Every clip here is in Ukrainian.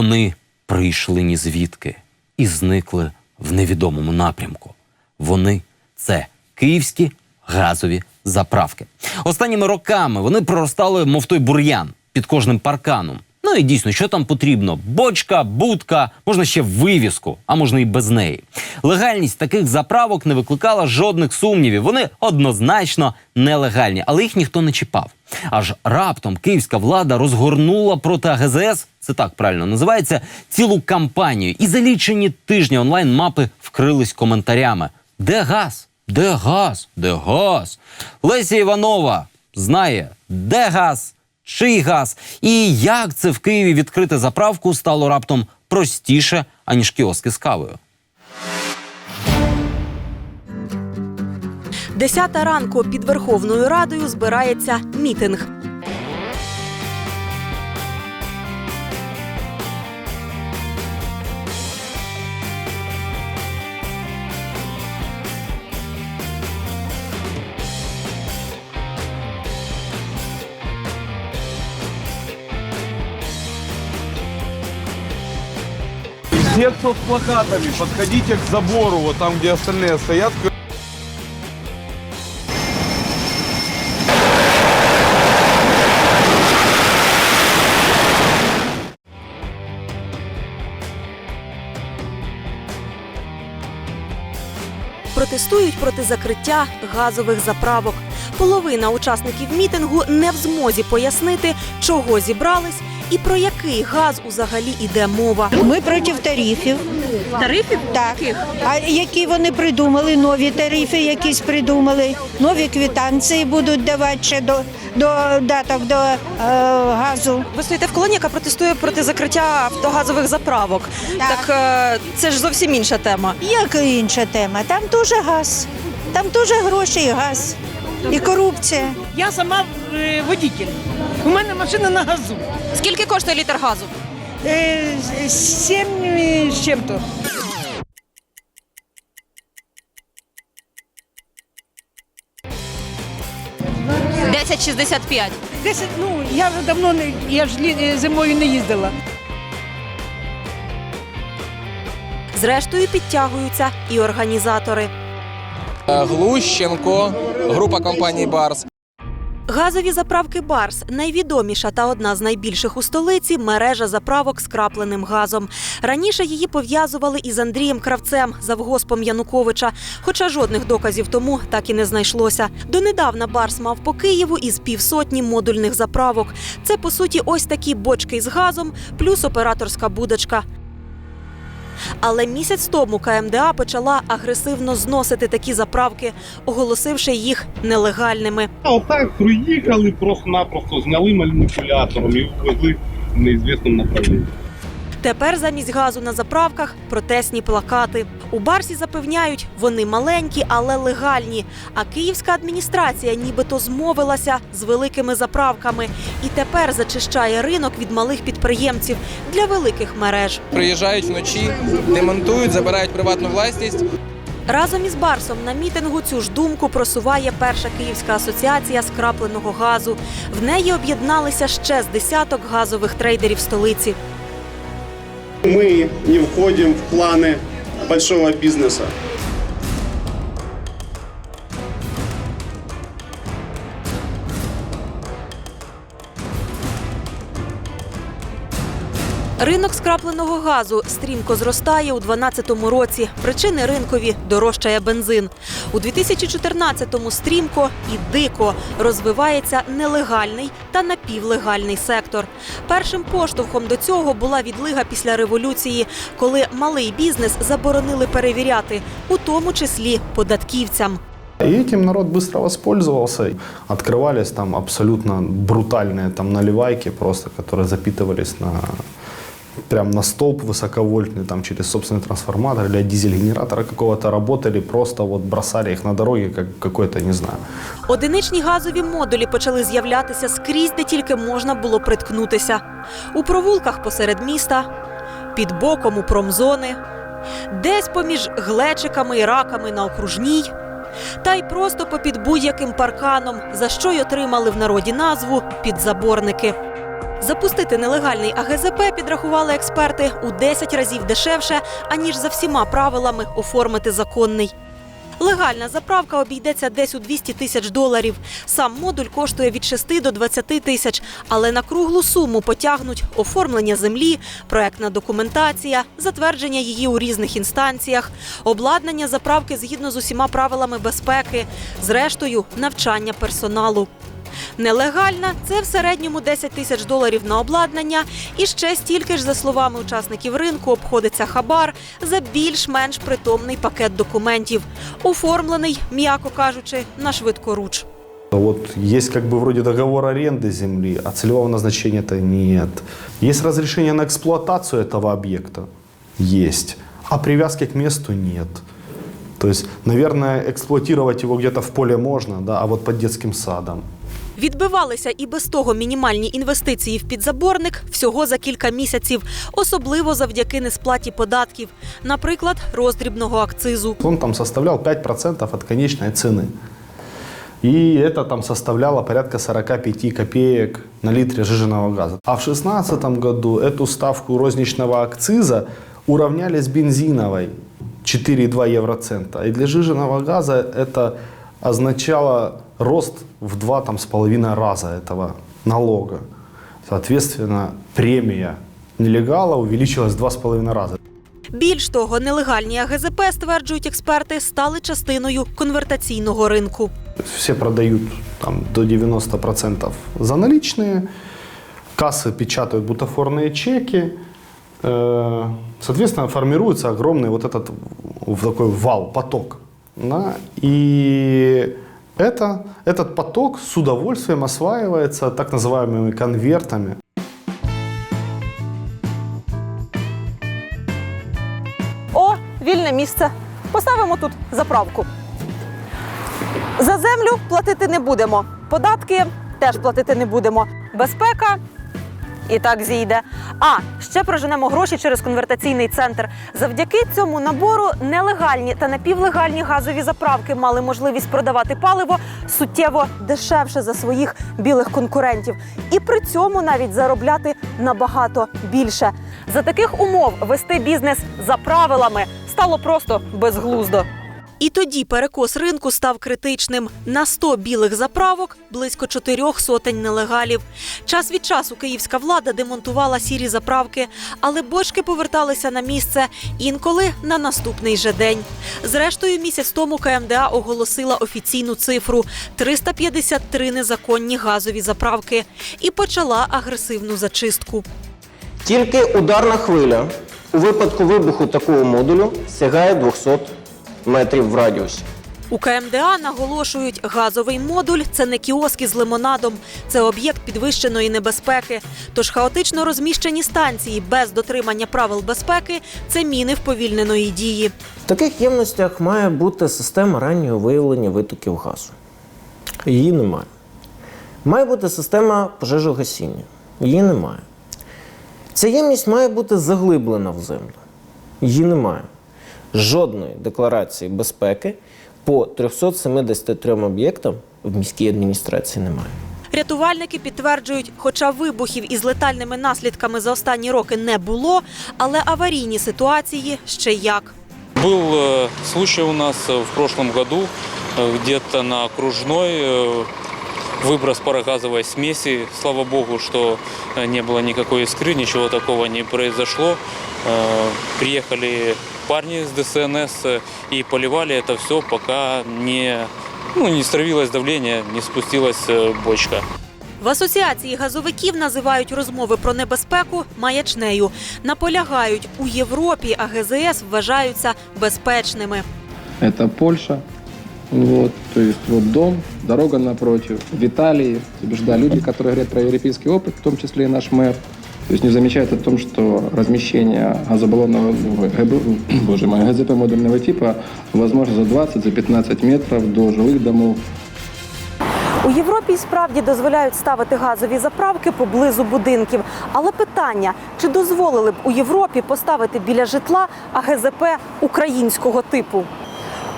Вони прийшли ні звідки і зникли в невідомому напрямку. Вони це київські газові заправки. Останніми роками вони проростали, мов той бур'ян під кожним парканом. Ну і дійсно, що там потрібно? Бочка, будка, можна ще вивіску, а можна і без неї. Легальність таких заправок не викликала жодних сумнівів. Вони однозначно нелегальні, але їх ніхто не чіпав. Аж раптом київська влада розгорнула проти АГЗС, це так правильно називається, цілу кампанію. І за лічені тижні онлайн мапи вкрились коментарями: де газ? Де газ? Де газ? Леся Іванова знає, де газ, чий газ, і як це в Києві відкрити заправку стало раптом простіше, аніж кіоски з кавою. Десята ранку під Верховною Радою збирається мітинг. Все, кто с плакатами, подходите к забору, вот там, где остальные стоят. Протестують проти закриття газових заправок. Половина учасників мітингу не в змозі пояснити, чого зібрались і про який газ узагалі іде мова. Ми проти тарифів. Тарифів Так. А які вони придумали? Нові тарифи якісь придумали. Нові квитанції будуть давати ще до, до даток до е, газу. Ви стоїте в колоні, яка протестує проти закриття автогазових заправок. Так. е, це ж зовсім інша тема. Як інша тема? Там теж газ. Там теж гроші і газ. І корупція. Я сама е, водитель. У мене машина на газу. Скільки коштує літр газу? Е, Сім з чим-то. – 10,65. Десять, ну, я вже давно не, я ж лі- зимою не їздила. Зрештою підтягуються і організатори. Глущенко, група компанії Барс. Газові заправки Барс найвідоміша та одна з найбільших у столиці мережа заправок з крапленим газом. Раніше її пов'язували із Андрієм Кравцем, завгоспом Януковича. Хоча жодних доказів тому так і не знайшлося. Донедавна Барс мав по Києву із півсотні модульних заправок. Це по суті ось такі бочки з газом, плюс операторська будочка. Але місяць тому КМДА почала агресивно зносити такі заправки, оголосивши їх нелегальними. А отак приїхали, просто-напросто зняли маніпулятором і ввезли в неізвісному направленні. Тепер замість газу на заправках протестні плакати. У Барсі запевняють, вони маленькі, але легальні. А київська адміністрація нібито змовилася з великими заправками і тепер зачищає ринок від малих підприємців для великих мереж. Приїжджають вночі, демонтують, забирають приватну власність. Разом із Барсом на мітингу цю ж думку просуває перша київська асоціація скрапленого газу. В неї об'єдналися ще з десяток газових трейдерів столиці. Мы не входим в планы большого бизнеса. Ринок скрапленого газу стрімко зростає у 2012 році. Причини ринкові дорожчає бензин. У 2014-му стрімко і дико розвивається нелегальний та напівлегальний сектор. Першим поштовхом до цього була відлига після революції, коли малий бізнес заборонили перевіряти, у тому числі податківцям. И этим народ быстро воспользовался. Открывались там абсолютно брутальные там наливайки, просто, которые запитывались на прям на столб высоковольтный, там через собственный трансформатор или от дизель-генератора какого-то работали, просто вот бросали их на дороге, как какой-то, не знаю, Одиничні газові модулі почали з'являтися скрізь, де тільки можна було приткнутися. У провулках посеред міста, під боком у промзони, десь поміж глечиками і раками на окружній, та й просто попід будь-яким парканом, за що й отримали в народі назву підзаборники. Запустити нелегальний АГЗП підрахували експерти у 10 разів дешевше, аніж за всіма правилами оформити законний. Легальна заправка обійдеться десь у 200 тисяч доларів. Сам модуль коштує від 6 до 20 тисяч, але на круглу суму потягнуть оформлення землі, проектна документація, затвердження її у різних інстанціях, обладнання заправки згідно з усіма правилами безпеки, зрештою навчання персоналу. Нелегальна це в середньому 10 тисяч доларів на обладнання, і ще стільки ж, за словами учасників ринку, обходиться хабар за більш-менш притомний пакет документів, оформлений, м'яко кажучи, на швидкоруч. Вот есть как бы вроде договор аренды земли, а целевого назначения-то нет. Есть разрешение на эксплуатацию этого объекта? Есть. А привязки к месту нет. То есть, наверное, эксплуатировать его где-то в поле можно, да, а вот под детским садом Відбивалися і без того мінімальні інвестиції в підзаборник всього за кілька місяців, особливо завдяки несплаті податків, наприклад, роздрібного акцизу. Он там составлял 5% от конечной цены. И это там составляло порядка 45 копеек на литре жиженного газа. А в 2016 году эту ставку розничного акциза уравняли с бензиновой 4,2 евроцента. И для жиженного газа это означало рост в два там, с половиной раза этого налога. Соответственно, премия нелегала увеличилась в два с половиной раза. Більш того, нелегальні АГЗП, стверджують експерти, стали частиною конвертаційного ринку. То есть Все продают там, до 90% за наличные, кассы печатают бутафорные чеки, Э, соответственно, формируется огромный вот этот в такой вал, поток. Да? И это, этот поток с удовольствием осваивается так называемыми конвертами. О, вільне місце. Поставимо тут заправку. За землю платити не будемо. Податки теж платити не будемо. Безпека і так зійде. А ще проженемо гроші через конвертаційний центр. Завдяки цьому набору нелегальні та напівлегальні газові заправки мали можливість продавати паливо суттєво дешевше за своїх білих конкурентів, і при цьому навіть заробляти набагато більше. За таких умов вести бізнес за правилами стало просто безглуздо. І тоді перекос ринку став критичним. На 100 білих заправок близько чотирьох сотень нелегалів. Час від часу київська влада демонтувала сірі заправки, але бочки поверталися на місце інколи на наступний же день. Зрештою, місяць тому КМДА оголосила офіційну цифру 353 незаконні газові заправки і почала агресивну зачистку. Тільки ударна хвиля у випадку вибуху такого модулю сягає 200 метрів в радіусі. У КМДА наголошують, газовий модуль це не кіоски з лимонадом, це об'єкт підвищеної небезпеки. Тож хаотично розміщені станції без дотримання правил безпеки це міни вповільненої дії. В таких ємностях має бути система раннього виявлення витоків газу. Її немає. Має бути система пожежогасіння. Її немає. Ця ємність має бути заглиблена в землю. Її немає Жодної декларації безпеки по 373 об'єктам в міській адміністрації немає. Рятувальники підтверджують, хоча вибухів із летальними наслідками за останні роки не було, але аварійні ситуації ще як. Был э, случай у нас э, в прошлом году, э, где-то на окружной э, выброс парогазовой смеси. Слава богу, что э, не было никакой искры, ничего такого не произошло. Э, Приехали парни с ДСНС э, и поливали это все, пока не, ну, не стравилось давление, не спустилась э, бочка. В асоціації газовиків називають розмови про небезпеку маячнею. Наполягають, у Європі АГЗС вважаються безпечними. Это Польша. Вот, то есть вот дом, дорога напротив. В Италии, то бишь, да, люди, которые говорят про европейский опыт, в том числе и наш мэр, то есть не замечают о том, что размещение газобаллонного, ГБ, боже мой, ГЗП модульного типа возможно за 20-15 метров до жилых домов. У Європі й справді дозволяють ставити газові заправки поблизу будинків. Але питання: чи дозволили б у Європі поставити біля житла АГЗП українського типу?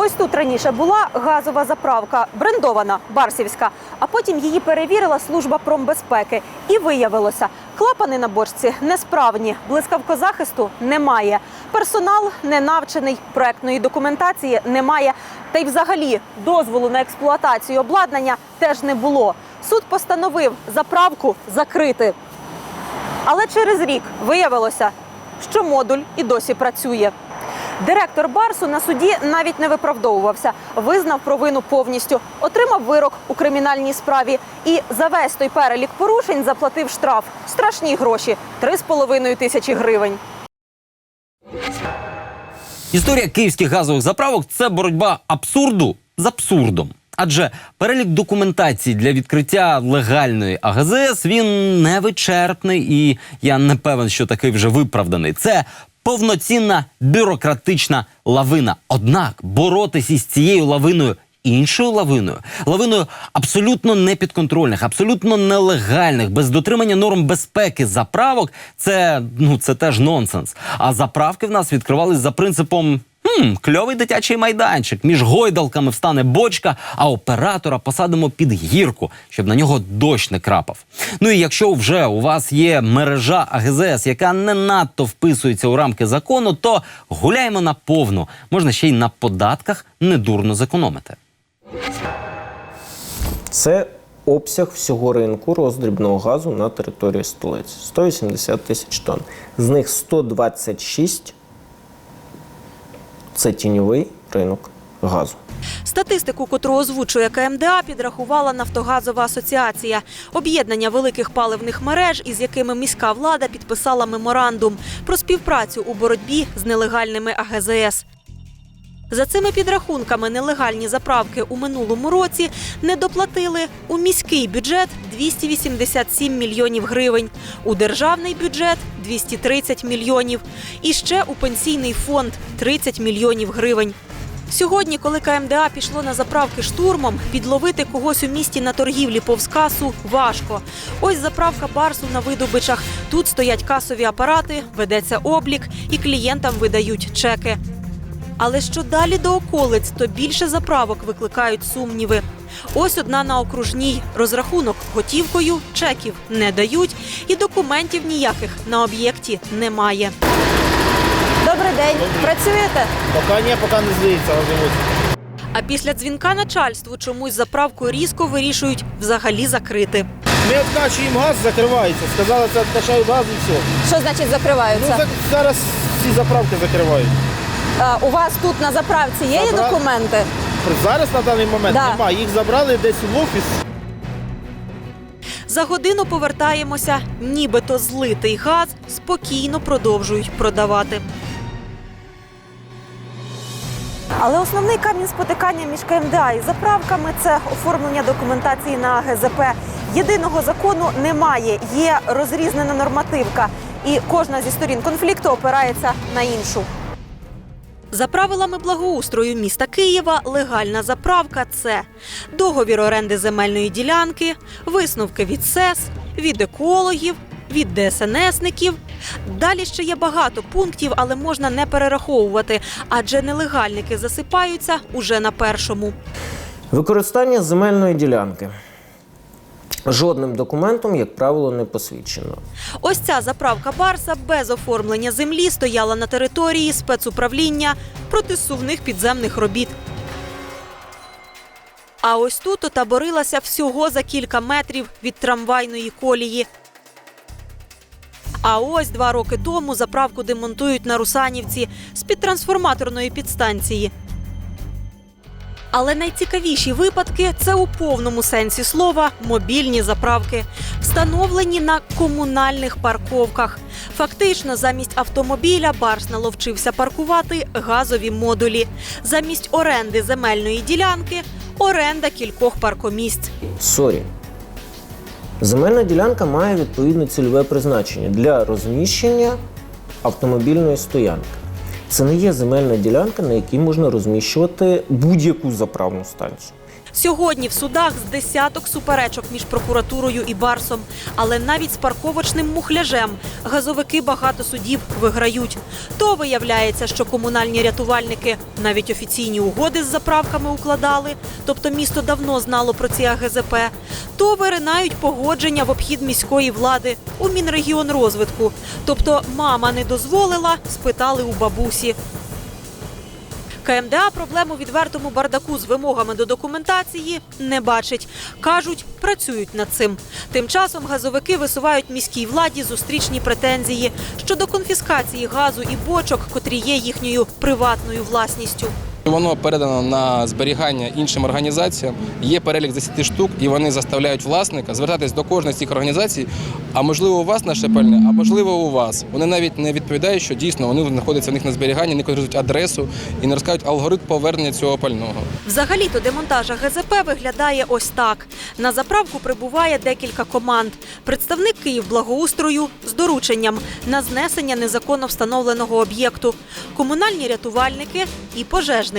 Ось тут раніше була газова заправка, брендована Барсівська, а потім її перевірила служба промбезпеки. І виявилося, клапани на бочці несправні, блискавкозахисту немає. Персонал не навчений, проектної документації немає. Та й взагалі дозволу на експлуатацію обладнання теж не було. Суд постановив заправку закрити. Але через рік виявилося, що модуль і досі працює. Директор Барсу на суді навіть не виправдовувався, визнав провину повністю, отримав вирок у кримінальній справі і за весь той перелік порушень заплатив штраф страшні гроші 3,5 тисячі гривень. Історія київських газових заправок це боротьба абсурду з абсурдом. Адже перелік документації для відкриття легальної АГЗС він невичерпний, і я не певен, що такий вже виправданий. Це повноцінна бюрократична лавина. Однак боротись із цією лавиною. Іншою лавиною, лавиною абсолютно непідконтрольних, абсолютно нелегальних, без дотримання норм безпеки заправок, це ну це теж нонсенс. А заправки в нас відкривались за принципом. Хм, кльовий дитячий майданчик. Між гойдалками встане бочка, а оператора посадимо під гірку, щоб на нього дощ не крапав. Ну і якщо вже у вас є мережа АГЗС, яка не надто вписується у рамки закону, то гуляємо на повну. Можна ще й на податках недурно зекономити. Це обсяг всього ринку роздрібного газу на території столиці 180 тисяч тонн. З них 126 це тіньовий ринок газу. Статистику, котру озвучує КМДА, підрахувала Нафтогазова асоціація об'єднання великих паливних мереж, із якими міська влада підписала меморандум про співпрацю у боротьбі з нелегальними АГЗС. За цими підрахунками, нелегальні заправки у минулому році не доплатили у міський бюджет 287 мільйонів гривень, у державний бюджет 230 мільйонів і ще у пенсійний фонд 30 мільйонів гривень. Сьогодні, коли КМДА пішло на заправки штурмом, підловити когось у місті на торгівлі повз касу важко. Ось заправка барсу на видобичах. Тут стоять касові апарати, ведеться облік і клієнтам видають чеки. Але що далі до околиць, то більше заправок викликають сумніви. Ось одна на окружній розрахунок готівкою, чеків не дають, і документів ніяких на об'єкті немає. Добрий день, працюєте? Поки ні, поки не здається, розумієте. А після дзвінка начальству чомусь заправку різко вирішують взагалі закрити. Ми відкачуємо газ, закривається. Сказали, це відкачають газ і все. Що значить закриваються? Ну, за- зараз всі заправки закривають. У вас тут на заправці є Забра- документи? Зараз на даний момент Да. немає. Їх забрали десь в офіс. За годину повертаємося, нібито злитий газ спокійно продовжують продавати. Але основний камінь спотикання між КМДА і заправками це оформлення документації на АГЗП. Єдиного закону немає, є розрізнена нормативка, і кожна зі сторін конфлікту опирається на іншу. За правилами благоустрою міста Києва, легальна заправка це договір оренди земельної ділянки, висновки від СЕС, від екологів, від ДСНСників. Далі ще є багато пунктів, але можна не перераховувати, адже нелегальники засипаються уже на першому. Використання земельної ділянки. Жодним документом, як правило, не посвідчено. Ось ця заправка Барса без оформлення землі стояла на території спецуправління протисувних підземних робіт. А ось тут отаборилася всього за кілька метрів від трамвайної колії. А ось два роки тому заправку демонтують на Русанівці з-під трансформаторної підстанції. Але найцікавіші випадки це у повному сенсі слова мобільні заправки, встановлені на комунальних парковках. Фактично, замість автомобіля Барс наловчився паркувати газові модулі. Замість оренди земельної ділянки оренда кількох паркомісць. Сорі. Земельна ділянка має відповідне цільове призначення для розміщення автомобільної стоянки. Це не є земельна ділянка, на якій можна розміщувати будь-яку заправну станцію. Сьогодні в судах з десяток суперечок між прокуратурою і Барсом. Але навіть з парковочним мухляжем газовики багато судів виграють. То виявляється, що комунальні рятувальники навіть офіційні угоди з заправками укладали, тобто місто давно знало про ці АГЗП. То виринають погодження в обхід міської влади у Мінрегіонрозвитку. Тобто мама не дозволила, спитали у бабусі. КМДА проблему відвертому бардаку з вимогами до документації не бачить. Кажуть, працюють над цим. Тим часом газовики висувають міській владі зустрічні претензії щодо конфіскації газу і бочок, котрі є їхньою приватною власністю. Воно передано на зберігання іншим організаціям. Є перелік 10 штук, і вони заставляють власника звертатись до кожної з цих організацій. А можливо, у вас наше пальне, а можливо, у вас. Вони навіть не відповідають, що дійсно вони знаходяться в них на зберіганні, не кажуть адресу і не розкажуть алгоритм повернення цього пального. Взагалі-то демонтаж ГЗП виглядає ось так. На заправку прибуває декілька команд. Представник Київблагоустрою з дорученням на знесення незаконно встановленого об'єкту, комунальні рятувальники і пожежники.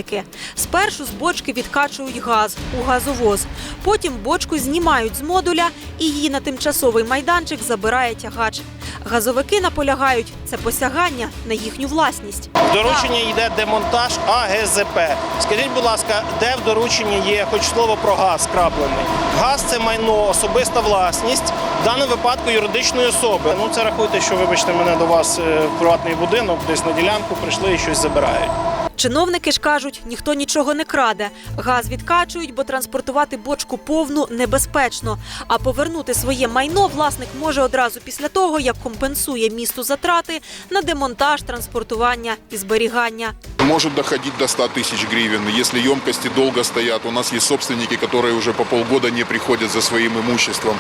Спершу з бочки відкачують газ у газовоз. Потім бочку знімають з модуля і її на тимчасовий майданчик забирає тягач. Газовики наполягають це посягання на їхню власність. В дорученні йде демонтаж АГЗП. Скажіть, будь ласка, де в дорученні є хоч слово про газ краплений? Газ це майно, особиста власність, в даному випадку юридичної особи. Ну це рахуйте, що вибачте мене до вас е, в приватний будинок, десь на ділянку прийшли і щось забирають. Чиновники ж кажуть, ніхто нічого не краде. Газ відкачують, бо транспортувати бочку повну небезпечно. А повернути своє майно власник може одразу після того, як компенсує місту затрати на демонтаж, транспортування і зберігання. Может доходить до 100 тысяч гривен. Если емкости долго стоят, у нас есть собственники, которые уже по полгода не приходят за своим имуществом.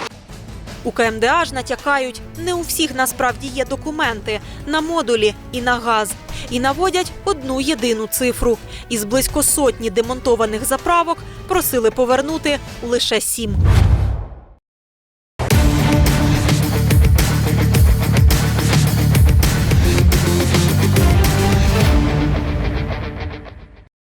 У КМДА ж натякають, не у всіх насправді є документи на модулі і на газ. І наводять одну єдину цифру. Із близько сотні демонтованих заправок просили повернути лише сім.